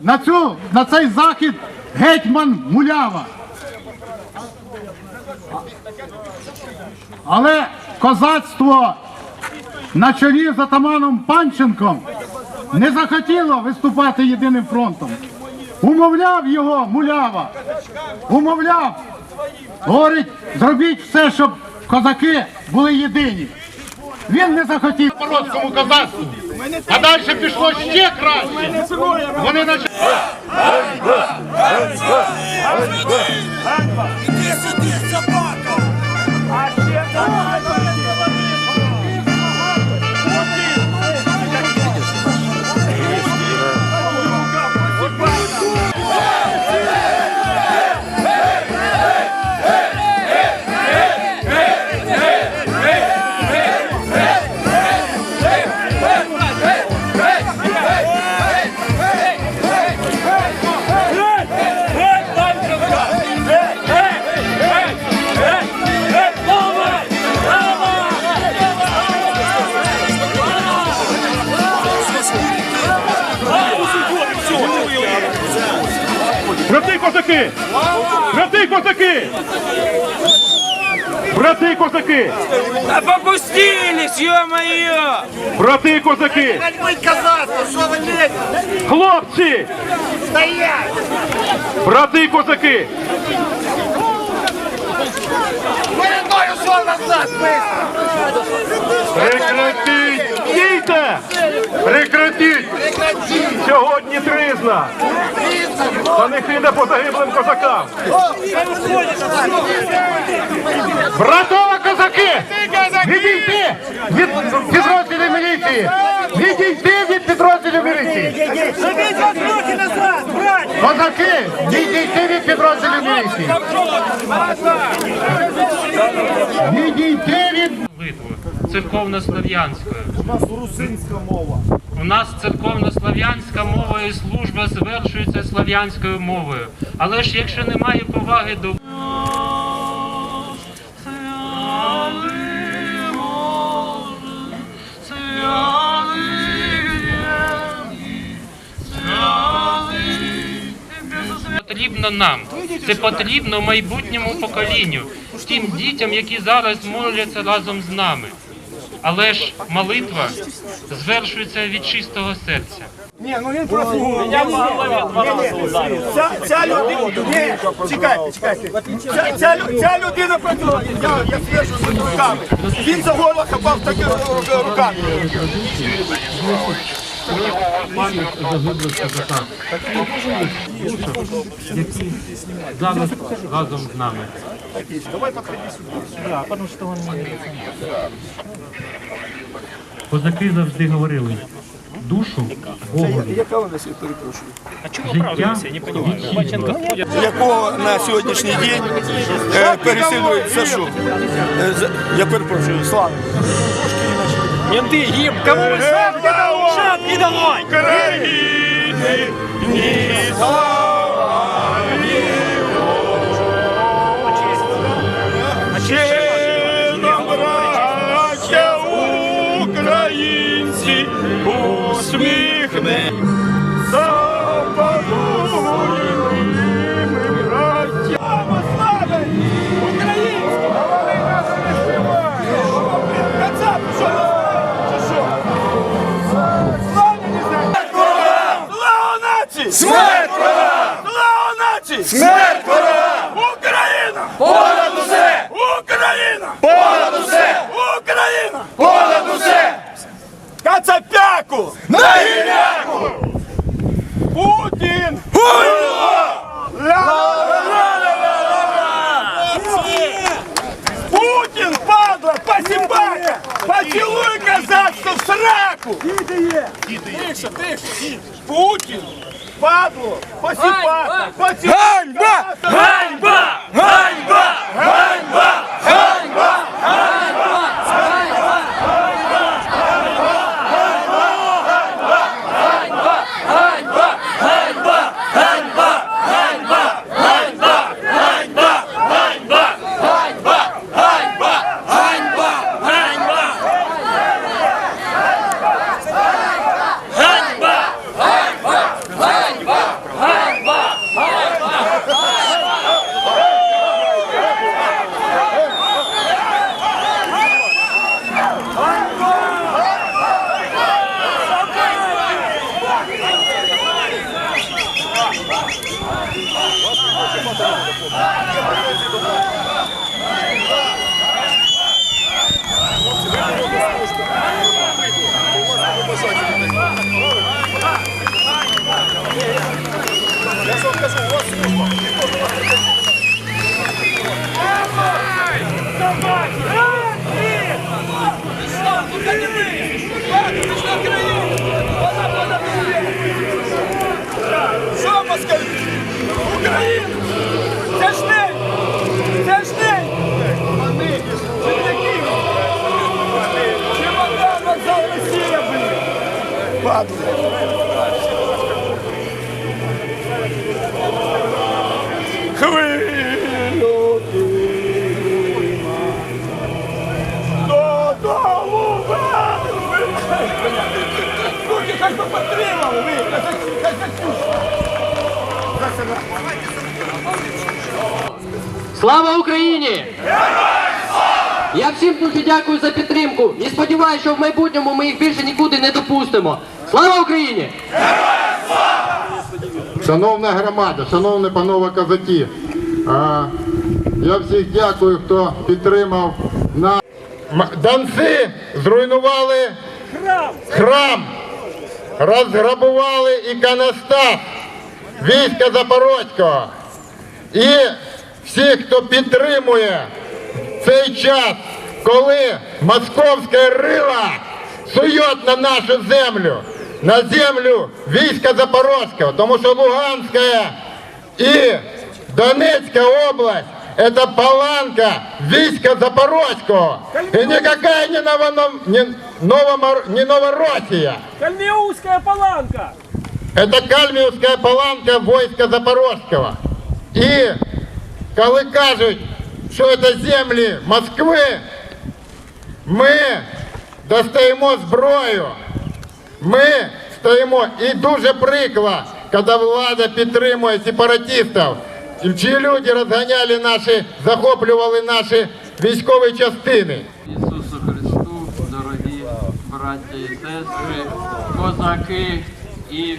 На, цю, на цей захід гетьман Мулява. Але козацтво на чолі з атаманом Панченком не захотіло виступати єдиним фронтом. Умовляв його Мулява. Умовляв. Говорить, зробіть все, щоб козаки були єдині. Він не захотів породському козацтву. А далі пішло ще краще. Вони почали. Іди сюди, козаки! Брати козаки! Брати козаки! Да попустились, ё-моё! Брати козаки! Як быть казацтво, що ви лезете? Хлопці! Стоять! Брати козаки! Передою що Сьогодні тризна! Та не хида по загиблим козакам! Братова козаки! Відійти від підрозділів міліції! Відійти від підрозділів міліції! Козаки! Відійти від підрозділів міліції! Відійти від молитву церковнослов'янською. У нас русинська мова. У нас церковнослов'янська мова і служба звершується слов'янською мовою. Але ж якщо немає поваги до потрібно нам, це потрібно майбутньому поколінню, тим дітям, які зараз моляться разом з нами. Але ж молитва звершується від чистого серця. Ні, ну він просто я ця, ця людина. Ні, чекайте, чекайте. Ця, ця, ця людина просто я, я свіжу з руками. Він за горло хапав такими ру- руками. які зараз разом з нами. Козаки завжди говорили, душу Богу, Яка вона себе перепрошую? життя вічне. Якого на сьогоднішній день е, переслідують за що? Е, я перепрошую, слава. Менты, им, кому вы шапки давай? Шапки давай! Нації! Смерть ворогам! Україна! Понад усе! Україна! Понад усе! Україна! Понад усе! Кацапяку! На гіляку! Путін! Путін, падла, посіпака! Поцілуй казацтво в сраку! Тише, тише! Путін! Падло! Посіпака! Поцілуй Слава Україні! Я всім дуже дякую за підтримку і сподіваюся, що в майбутньому ми їх більше нікуди не допустимо. Слава Україні! Шановна громада, шановні панове козаки, я всіх дякую, хто підтримав на Донці зруйнували храм, розграбували іконостас війська Запорозького. І всіх, хто підтримує цей час, коли московська рила сует на нашу землю, на землю війська Запорозького, тому що Луганська і Донецька область это паланка війська Запорозького. И никакая не, Ново, не, Новомор- не Новороссия. Кальмеуская паланка! Это Кальмівська паланка войска Запорозького. І коли кажуть, що це землі Москви, ми достаємо зброю. Ми стоїмо і дуже прикро, коли влада підтримує сепаратистів. Чи люди розганяли наші, захоплювали наші військові частини. Ісусу Христу, дорогі браття і сестри, козаки і